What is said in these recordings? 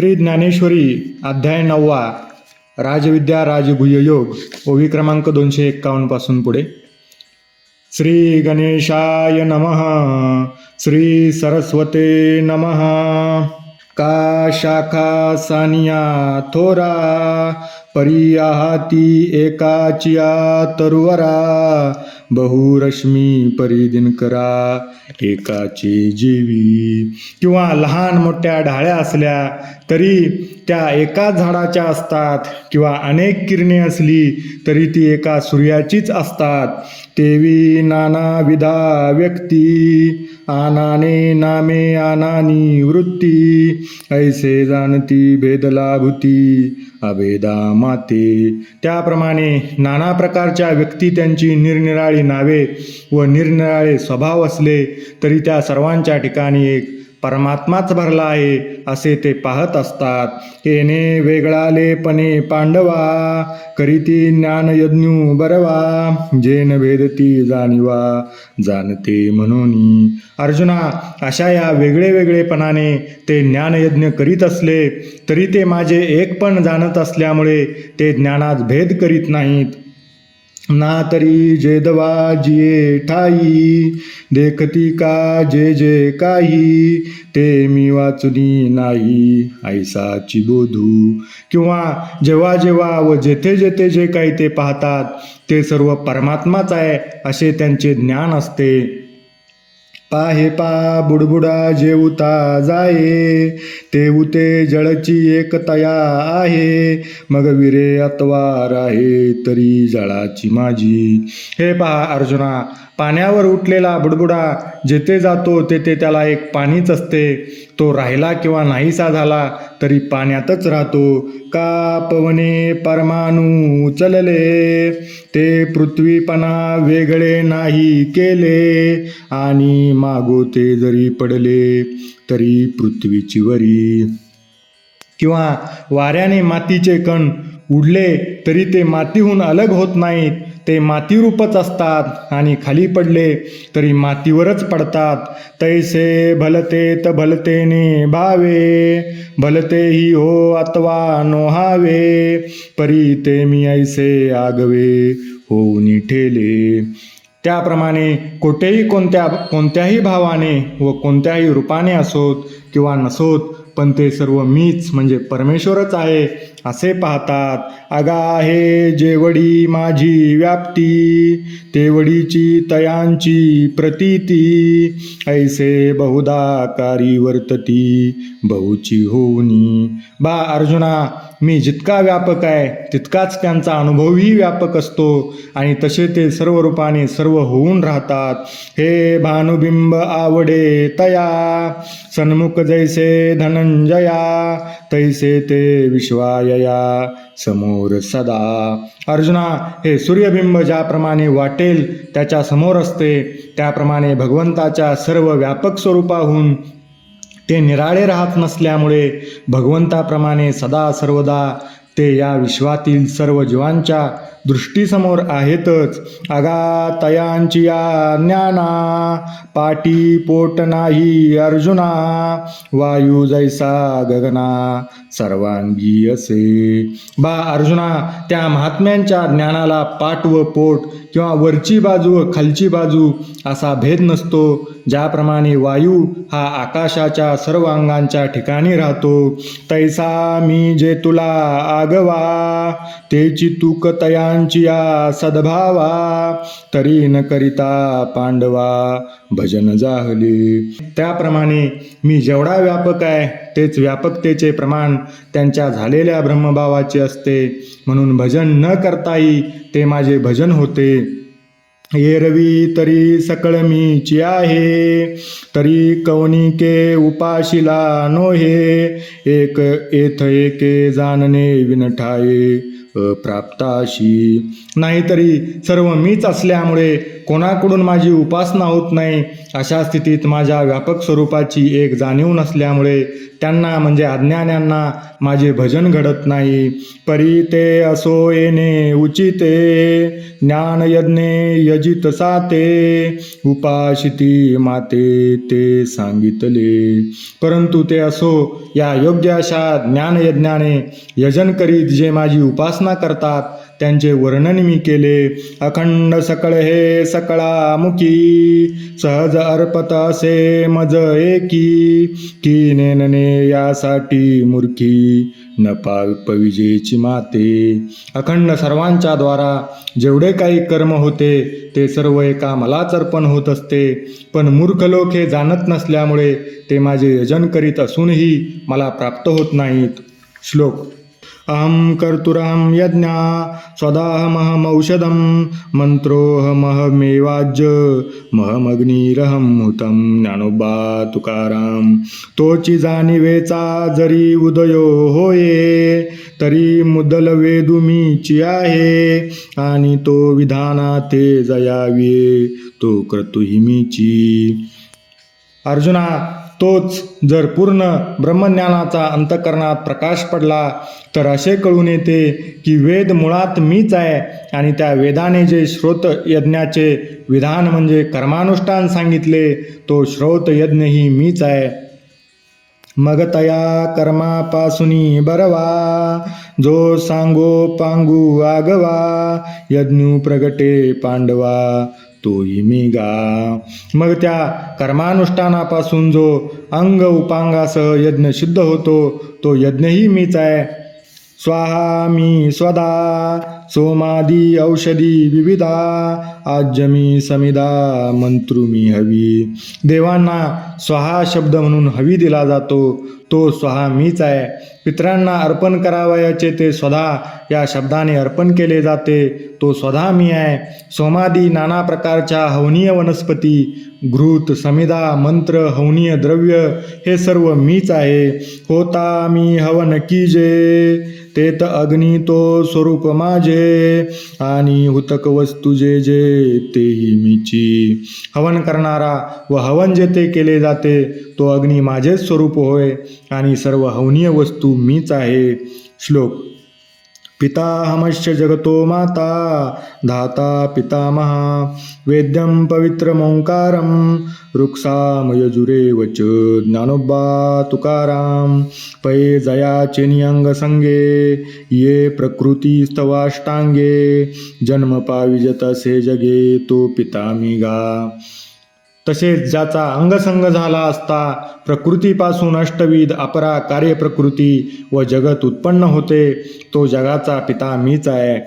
श्री ज्ञानेश्वरी अध्याय नववा राजविद्या राजगुह्ययोग ओवी क्रमांक दोनशे एक्कावन्नपासून पुढे. श्री गणेशाय नमः श्री सरस्वते नमः. का शाखा सानिया थोरा परियाहाती एकाचिया तरुवरा बहुरश्मी परिदिनकरा एकाचे जीवी. किंवा लहान मोठ्या ढाळ्या असल्या तरी त्या एकाच झाडाच्या असतात किंवा अनेक किरणे असली तरी ती एका सूर्याचीच असतात. तेवी नाना विधा व्यक्ती. आनाने नामे आनानी वृत्ती ऐसे जाणती भेदला भूती अभेदा माते. त्याप्रमाणे नाना प्रकारच्या व्यक्ती त्यांची निरनिराळी नावे व निरनिराळे स्वभाव असले तरी त्या सर्वांच्या ठिकाणी एक परमात्माच भरला आहे असे ते पाहत असतात. येणे वेगळालेपणे पांडवा करीती ज्ञानयज्ञू बरवा जेन भेदती जाणीवा जाणते म्हणून. अर्जुना अशा या वेगळे वेगळेपणाने ते ज्ञानयज्ञ करीत असले तरी ते माझे एक पण जाणत असल्यामुळे ते ज्ञानात भेद करीत नाहीत. ना तरी जेदवा जिये ठाई देखती का जे जे काही ते मी वाचुनी नाही ऐसाची बोधू. किंवा जेव्हा जेव्हा व जेथे जेथे जे काही ते पाहतात ते सर्व परमात्माच आहे असे त्यांचे ज्ञान असते. पाहे पा बुडबुडा जेवता जाये ते उते जळची एकतया आहे. मग विरे अतवार आहे तरी जळाची माझी. हे पहा अर्जुना पाण्यावर उठलेला बुडबुडा जेथे जातो तेथे त्याला एक पाणीच असते. तो राहिला किंवा नाहीसा झाला तरी पाण्यातच राहतो. का पवने परमाणू चलले? ते पृथ्वीपणा वेगळे नाही केले आणि मागोते जरी पडले तरी पृथ्वीची वरी. किंवा वाऱ्याने मातीचे कण उडले तरी ते मातीहून अलग होत नाहीत. ते मातीरूपच असतात आणि खाली पडले तरी मातीवरच पडतात. तैसे भलते त भलतेने भावे भलतेही हो अथवा नोहावे परी ते मी ऐसे आगवे होऊन ठेले त्याप्रमाणे कोठेही कोणत्या कोणत्याही भावाने व कोणत्याही रूपाने असोत किंवा नसोत पण ते सर्व मीच म्हणजे परमेश्वरच आहे असे पाहतात. अगा हे जेवडी माझी व्याप्ती तेवडीची तयांची प्रतीती. ऐसे बहुधा कारी वर्तती बहुची होऊनी. बा अर्जुना मी जितका व्यापक आहे तितकाच त्यांचा अनुभवही व्यापक असतो. आणि तसे ते सर्व रूपाने सर्व होऊन राहतात. हे भानुबिंब आवडे तया. सन्मुख जैसे धनंजया तैसे ते विश्वायया समोर सदा. अर्जुना हे सूर्यबिंब ज्याप्रमाणे वाटेल त्याच्यासमोर असते त्याप्रमाणे भगवंताच्या सर्व व्यापक स्वरूपाहून ते निराळे राहत नसल्यामुळे भगवंताप्रमाणे सदा सर्वदा ते या विश्वातील सर्व जीवांच्या दृष्टीसमोर आहेतच. अगा तयांची या ज्ञाना पाटी पोट नाही अर्जुना वायू जैसा गगना सर्वांगी असे. बा अर्जुना त्या महात्म्यांच्या ज्ञानाला पाट व पोट किंवा वरची बाजू व खालची बाजू असा भेद नसतो. ज्याप्रमाणे वायू हा आकाशाच्या सर्व अंगांच्या ठिकाणी राहतो तैसा मी जे तुला आगवा तेची तूक तयांची या सद्भावा तरी न करिता पांडवा भजन जाहले. त्याप्रमाणे मी जेवढा व्यापक आहे तेच व्यापकतेचे प्रमाण त्यांच्या झालेल्या ब्रह्मभावाचे असते. म्हणून भजन न करताही ते माझे भजन होते. येरवी तरी सकळ मीची आहे तरी कौनिके उपाशिला नोहे एक एथ एके जाणणे विनठाये. अप्राप्ताशी नाहीतरी सर्व मीच असल्यामुळे कोणाकडून माझी उपासना होत नाही अशा स्थितीत माझ्या व्यापक स्वरूपाची एक जाणीव नसल्यामुळे त्यांना म्हणजे अज्ञान्यांना माझे भजन घडत नाही. परी ते असो येणे उचिते ज्ञानयज्ञे यजित साते उपाशिती माते ते सांगितले. परंतु ते असो या योग्य अशा ज्ञानयज्ञाने यजन करीत जे माझी उपासना करतात. त्यांचे वर्णन मी केले. अखंड सकळ हे सकळामुखी. सहज अर्पत असे मज एकी. की नेनने यासाठी मूर्खी. न पविजेची माते. अखंड सर्वांच्या द्वारा जेवढे काही कर्म होते ते सर्व एका मलाच अर्पण होत असते. पण मूर्ख लोक हे जाणत नसल्यामुळे ते माझे यजन करीत असूनही मला प्राप्त होत नाहीत. श्लोक अहं कर्तुरहं यज्ञा स्वदाहमहमौषधं मन्त्रोऽहमहमेवाज्य महमग्निरहं हुतं ज्ञानोबा तुकाराम तोची जाणीवेचा जरी उदयो होये तरी मुदल वेदुमीची आहे आणि तो विधाना ते जयावे तो क्रतुहिमीची। अर्जुना तोच जर पूर्ण ब्रह्मज्ञानाचा अंतकरणात प्रकाश पडला तर असे कळून येते की वेद मुळात मीच आहे आणि त्या वेदाने जे श्रोत यज्ञाचे विधान म्हणजे कर्मानुष्ठान सांगितले तो श्रोत यज्ञ ही मीच आहे. मग तया कर्मापासूनी बरवा जो सांगो पांगू आगवा यज्ञू प्रगटे पांडवा तोही मी गा मग त्या कर्मानुष्ठानापासून जो अंग उपांगासह यज्ञ सिद्ध होतो तो यज्ञही मीच आहे. स्वाहा मी स्वदा. सोमादी औषधी विविधा. आज्यमी समिदा मंत्रु मी हवी. देवांना स्वाहा शब्द म्हणून हवी दिला जातो. तो स्वहा मीच आहे. पितरांना अर्पण करावयाचे ते स्वधा या शब्दाने अर्पण केले जाते. तो स्वधा मी आहे. सोमादी नाना प्रकारच्या हवनीय वनस्पती घृत समिधा मंत्र हवनीय द्रव्य हे सर्व मीच आहे. होता मी हवन की जे ते त अग्नी तो स्वरूप माझे आणि हुतक वस्तू जे जे तेही मीची. हवन करणारा व हवन जेथे केले जाते तो अग्नी माझेच स्वरूप होय. आणि सर्व हवनीय वस्तू मीच आहे. श्लोक. पिताहमश्च जगतो माता धाता पितामहा वेद्यं पवित्रमोङ्कारं वृक्षामयजुरे वच ज्ञानोबा तुकाराम पये जयाचे नियंगसंगे ये प्रकृतीस्तवाष्टांगे जन्म पाविजत जगे तो पिता तसेच ज्याचा अंगसंग झाला असता प्रकृतीपासून अष्टविध अपरा कार्यप्रकृती व जगत उत्पन्न होते तो जगाचा पिता मीच आहे.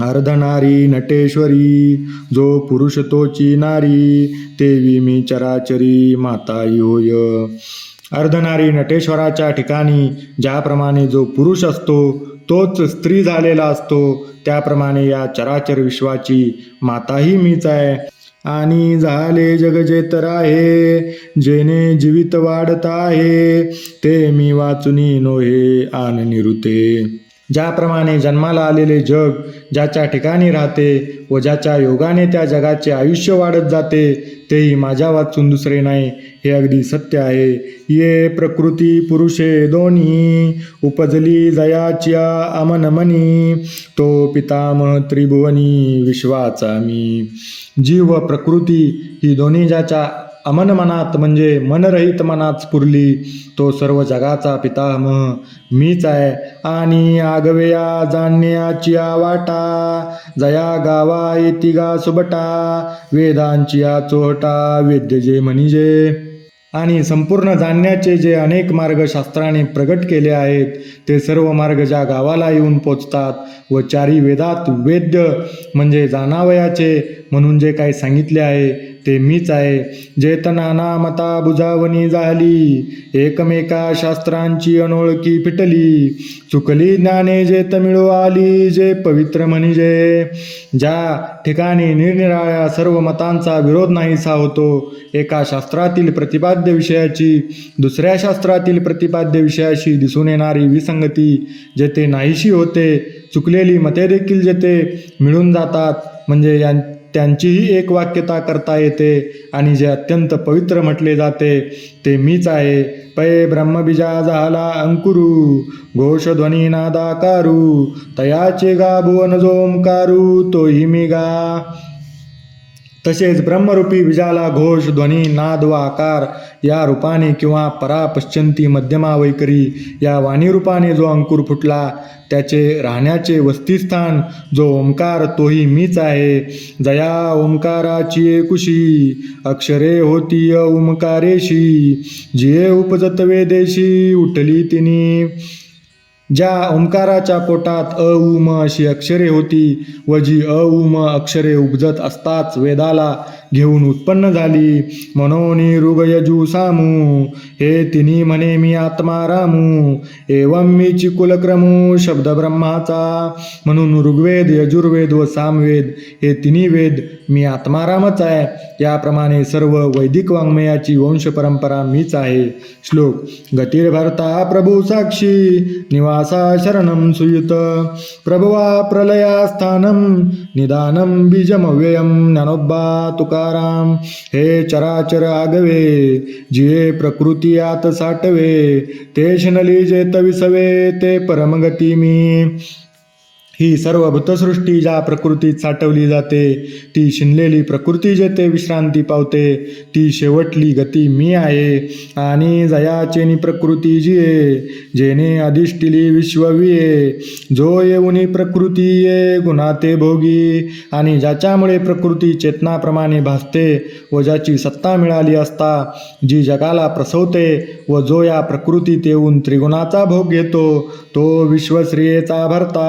अर्धनारी नटेश्वरी जो पुरुष तोची नारी तेवी मी चराचरी माता योय अर्धनारी नटेश्वराच्या ठिकाणी ज्याप्रमाणे जो पुरुष असतो तोच स्त्री झालेला असतो त्याप्रमाणे या चराचर विश्वाची माताही मीच आहे. आणि झाले जगजेतर आहे जेने जीवित वाढत आहे ते मी वाचुनी नोहे आन निरुते. ज्याप्रमाणे जन्माला आलेले जग ज्याच्या ठिकाणी राहते व ज्याच्या योगाने त्या जगाचे आयुष्य वाढत जाते तेही माझ्या वाचून दुसरे नाही. हे अगदी सत्य आहे. ये प्रकृती पुरुषे दोन्ही. उपजली जयाच्या अमनमनी तो पितामह त्रिभुवनी विश्वाचा मी. जीव प्रकृती ही दोन्ही ज्याच्या अमन मनात म्हणजे मनरहित मनात स्फुरली तो सर्व जगाचा पितामह. मीच आहे. आणि आगवेया जाणण्याची वाटा जया गावा येती गा सुबटा वेदांची चोहटा वेद्य जे म्हणजे आणि संपूर्ण जाणण्याचे जे अनेक मार्ग शास्त्राने प्रगट केले आहेत ते सर्व मार्ग ज्या गावाला येऊन पोचतात व चारी वेदात वेद्य म्हणजे जाणावयाचे म्हणून जे काही सांगितले आहे ते मीच आहे. जेतना मता बुजावणी झाली एकमेका शास्त्रांची अनोळखी फिटली चुकली ज्ञाने जेत मिळू आली जे पवित्र म्हणजे. ज्या ठिकाणी निरनिराळ्या सर्व मतांचा विरोध नाहीसा होतो एका शास्त्रातील प्रतिपाद्य विषयाची दुसऱ्या शास्त्रातील प्रतिपाद्य विषयाशी दिसून येणारी विसंगती जेथे नाहीशी होते चुकलेली मते देखील जेथे मिळून जातात म्हणजे यां त्यांचीही एक वाक्यता करता येते आणि जे अत्यंत पवित्र म्हटले जाते ते मीच आहे. पै ब्रह्मबीजा झाला अंकुरू घोषध्वनी नादाकारू तयाचे गा भुवन जोमकारू तोही मी गा. तसेच ब्रह्मरूपी विजाला घोष ध्वनी नाद व आकार या रूपाने किंवा परा पश्चंती मध्यमा वैकरी या वाणीरूपाने जो अंकुर फुटला त्याचे राहण्याचे वस्तिस्थान जो ओंकार तोही मीच आहे. जया ओंकाराची एकुशी अक्षरे होती ओंकारेशी. जिये उपजत वेदेशी उठली तिनी. ज्या ओंकाराच्या पोटात अ उ म अशी अक्षरे होती व जी अ उ म अक्षरे उपजत असताच वेदाला घेऊन उत्पन्न झाली. मनोनी ऋगयजू सामू हे तिन्ही म्हणे मी आत्मा रामू एवं मी चिकुलक्रमू शब्द ब्रह्माचा म्हणून ऋग्वेद यजुर्वेद व सामवेद हे तिन्ही वेद मी आत्मारामच आहे. याप्रमाणे सर्व वैदिक वाङ्मयाची वंश परंपरा मीच आहे. श्लोक गतिर्भरता प्रभू साक्षी निवासा शरणं सुयुत. प्रभवा प्रलयास्थानं निदानं बीजमव्ययं ज्ञानोब्बा तुकाराम. हे चराचर आगवे जिये प्रकृती आत साठवे ते नली जेत विसवे ते परमगती मी. ही सर्व भूतसृष्टी ज्या प्रकृतीत साठवली जाते ती शिनलेली प्रकृती जेथे विश्रांती पावते ती शेवटली गती मी आहे. आणि जयाचेनी प्रकृती जिये जेने अधिष्ठिली विश्वविये जो येऊनी प्रकृती ये गुणाते भोगी. आणि ज्याच्यामुळे प्रकृती चेतनाप्रमाणे भासते व ज्याची सत्ता मिळाली असता जी जगाला प्रसवते व जो या प्रकृतीत येऊन त्रिगुणाचा भोग घेतो तो विश्वश्रियेचा भरता.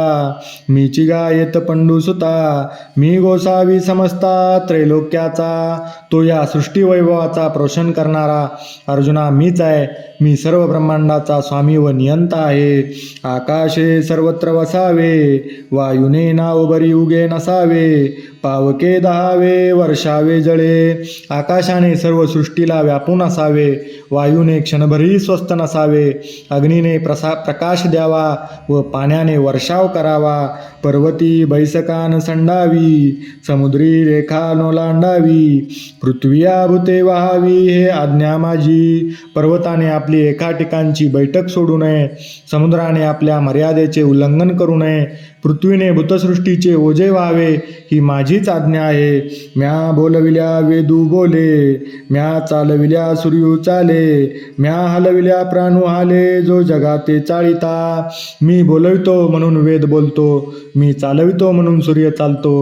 मीची गायत पंडुसुता मी गोसावी समजता त्रैलोक्याचा तो या सृष्टीवैभवाचा पोषण करणारा. अर्जुना मीच आहे मी सर्व ब्रह्मांडाचा स्वामी व नियंता आहे. आकाशे सर्वत्र वसावे वायुने नावबरी उगे नसावे पावके दहावे वर्षावे जळे. आकाशाने सर्व सृष्टीला व्यापून असावे वायूने क्षणभरही स्वस्त नसावे. अग्नीने प्रसा प्रकाश द्यावा व पाण्याने वर्षाव करावा. पर्वती बैसकान संडावी समुद्री रेखा नोलांडावी पृथ्वी आभूते वहावी हे आज्ञा माझी. पर्वताने आपली एका ठिकाणची बैठक सोडू नये. समुद्राने आपल्या मर्यादेचे उल्लंघन करू नये. पृथ्वीने भूतसृष्टीचे ओझे व्हावे ही माझीच आज्ञा आहे. म्या बोलविल्या वेदू बोले म्या चालविल्या सूर्यू चाले म्या हलविल्या प्राणू हाले जो जगाते चाळीता. मी बोलवितो म्हणून वेद बोलतो मी चालवितो म्हणून सूर्य चालतो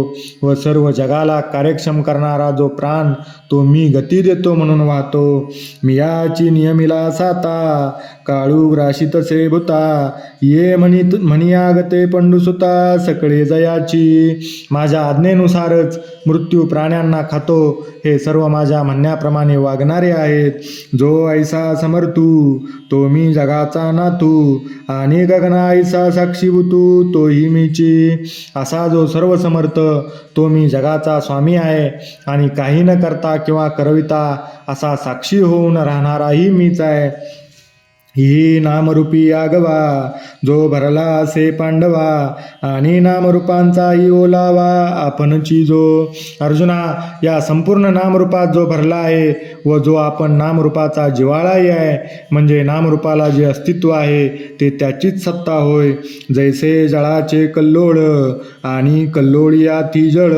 व सर्व जगाला कार्यक्षम करणारा जो प्राण तो मी गती देतो म्हणून वाहतो. मी याची नियमिला साता काळू राशी तसे भूता. ये म्हणी म्हणियागते पंडुसुता. पंडुसुता सकळे जयाची माझ्या आज्ञेनुसारच मृत्यू प्राण्यांना खातो. हे सर्व माझ्या म्हणण्याप्रमाणे वागणारे आहेत. जो ऐसा समर्थू तो मी जगाचा नातू. आणि गगना ऐसा साक्षीभूतू तोही मीची. असा जो सर्व समर्थ तो मी जगाचा स्वामी आहे. आणि काही न करता किंवा करविता असा साक्षी होऊन राहणाराही मीच आहे. ही नामरूपी आगवा जो भरला असे पांडवा आणि नामरूपांचाही ओलावा आपणची जो. अर्जुना या संपूर्ण नामरूपात जो भरला आहे व जो आपण नामरूपाचा जिवाळाही आहे म्हणजे नामरूपाला जे अस्तित्व आहे ते त्याचीच सत्ता होय. जैसे जळाचे कल्लोळ आणि कल्लोळिया ती जळ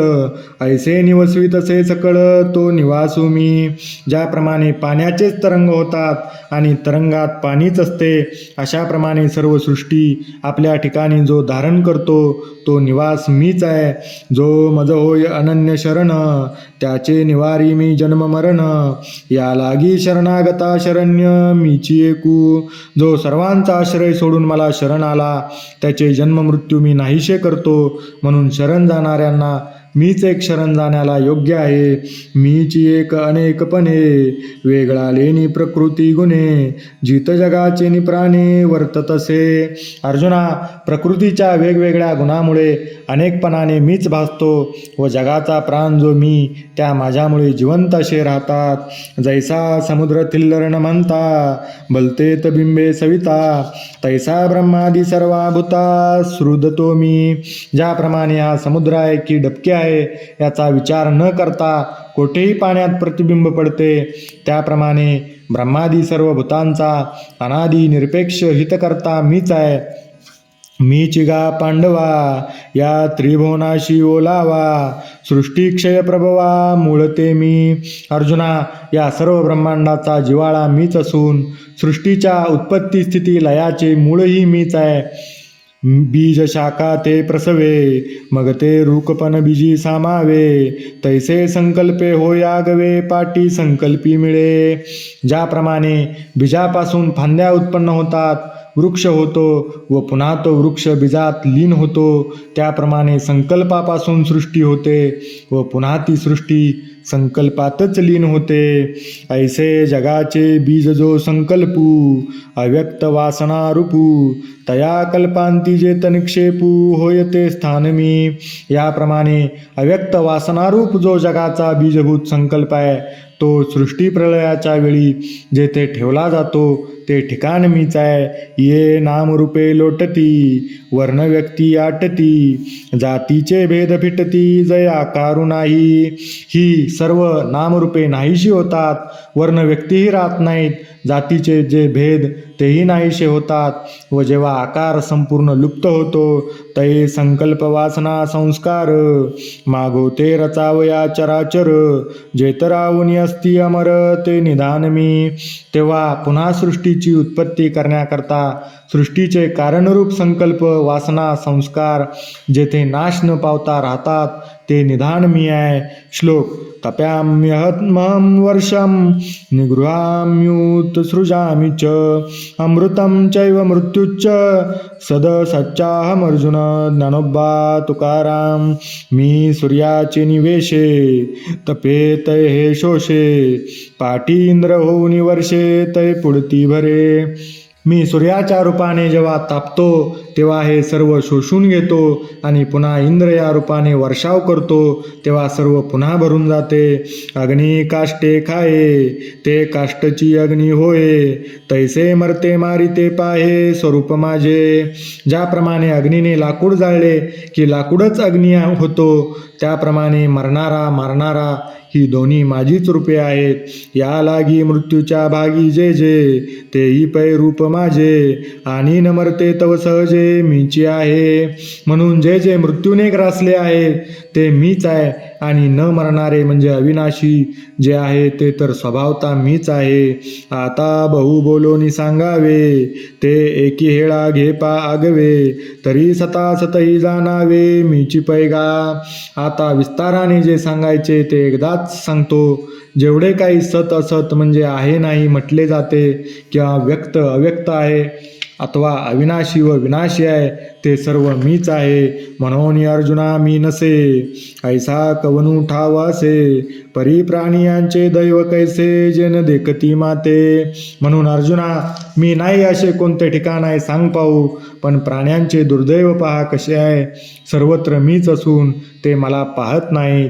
ऐसे निवसवी तसे सकळ तो निवासू मी. ज्याप्रमाणे पाण्याचेच तरंग होतात आणि तरंगात पाणी हानीच असते. अशाप्रमाणे सर्व सृष्टी आपल्या ठिकाणी जो धारण करतो तो निवास मीच आहे. जो मज होय अनन्य शरण त्याचे निवारी मी जन्म मरण. या लागी शरणागता शरण्य मीची एकू. जो सर्वांचा आश्रय सोडून मला शरण आला त्याचे जन्म मृत्यू मी नाहीशे करतो. म्हणून शरण जाणाऱ्यांना मीच एक शरण जाण्याला योग्य आहे. मीची एक अनेकपणे वेगळा लेणी प्रकृती गुणे जित जगाचे निप्राणे वर्ततसे अर्जुना प्रकृतीच्या वेगवेगळ्या गुणामुळे अनेकपणाने मीच भासतो व जगाचा प्राण जो मी त्या माझ्यामुळे जिवंत असे राहतात. जैसा समुद्र थिल्लरण म्हणता बलते बिंबे सविता. तैसा ब्रह्मादी सर्वाभूता श्रुदतो मी. ज्याप्रमाणे हा समुद्र आहे की डबके आहे याचा विचार न करता कोठेही पाण्यात प्रतिबिंब पडते. त्याप्रमाणे ब्रह्मादी सर्व भूतांचा अनादी निरपेक्ष हितकर्ता मीच आहे. मी चिगा पांडवा या त्रिभुवनाशी ओलावा सृष्टीक्षय प्रभवा मूळते मी. अर्जुना या सर्व ब्रह्मांडाचा जिवाळा मीच असून सृष्टीच्या उत्पत्ती स्थिती लयाचे मूळही मीच आहे. बीज शाखा ते प्रसवे मग ते रूकपण बीजी सामावे तैसे संकल्पे हो यागवे पाटी संकल्पी मिळे. ज्याप्रमाणे बीजापासून फांद्या उत्पन्न होतात वृक्ष होतो व पुन्हा तो वृक्ष बीजात लीन होतो. त्याप्रमाणे संकल्पापासून सृष्टी होते व पुन्हा ती सृष्टी संकल्पातच लीन होते. ऐसे जगाचे बीज जो संकल्पू अव्यक्त वासना रूपू तया कल्पांती जे तनिक्षेपू होय ते स्थान मी. याप्रमाणे अव्यक्त वासनारूप जो जगाचा बीजभूत संकल्प आहे तो सृष्टी प्रलयाच्या वेळी जेथे ठेवला जातो ते ठिकाण मीच आहे. ये नामरूपे लोटती वर्ण व्यक्ती आटती जातीचे भेद फिटती जया कारू नाही. ही सर्व नामरूपे नाहीशी होतात. वर्ण व्यक्तीही राहत नाहीत. जातीचे जे भेद तेही नाहीसे होतात व जेव्हा आकार संपूर्ण लुप्त होतो तये संकल्प वासना संस्कार. मागो ते रचावया चराचर जेतरावून असती अमर ते निधान मी. तेव्हा पुन्हा सृष्टीची उत्पत्ती करण्याकरता सृष्टीचे कारणरूप संकल्प वासना संस्कार जेथे नाश न पावता राहतात ते निधान मी आहे श्लोक तप्याम्यहत्मं वर्षं निगृहाम्यूत सृजामि च। अमृतं चैव मृत्युच्च। सद सच्चाहमर्जुन ज्ञानोबा तुकाराम मी सूर्याचे निवेशे तपे तय हे शोषे। पाठींद्र होऊनी वर्षे तय पुढती भरे। मी सूर्याच्या रूपाने जेव्हा तापतो तेव्हा हे सर्व शोषून घेतो आणि पुन्हा इंद्र या रूपाने वर्षाव करतो तेव्हा सर्व पुन्हा भरून जाते. अग्नी काष्टे खाये ते काष्टची अग्नी होय तैसे मरते मारिते पाहे स्वरूप माझे. ज्याप्रमाणे अग्नीने लाकूड जाळले की लाकूडच अग्नी होतो त्याप्रमाणे मरणारा मारणारा ही दोन्ही माझीच रूपे आहेत. या लागी मृत्यूच्या भागी जे जे तेही पै रूप माझे. आणि नमरते तव सहजे मीची आहे. म्हणून जे जे मृत्यूने ग्रासले आहे ते मीच आहे. आणि न मरणारे म्हणजे अविनाशी जे आहे ते तर स्वभावता मीच आहे. आता बहु बोलोनी सांगावे ते एकी हेळा घे पा आगवे तरी सता सतही जाणावे मीची पैगा. आता विस्ताराने जे सांगायचे ते एकदाच सांगतो जेवढे काही सत असत म्हणजे आहे नाही म्हटले जाते किंवा व्यक्त अव्यक्त आहे अथवा अविनाशी व विनाशी आहे ते सर्व मीच आहे म्हणून अर्जुना मी नसे ऐसा कवनू ठावासे परी प्राणियांचे दैव कैसे जेन देखती माते म्हणून अर्जुना मी नाही असे कोणते ठिकाण आहे सांग पाहू पण प्राण्यांचे दुर्दैव पहा कसे आहे सर्वत्र मीच असून ते मला पाहत नाहीत.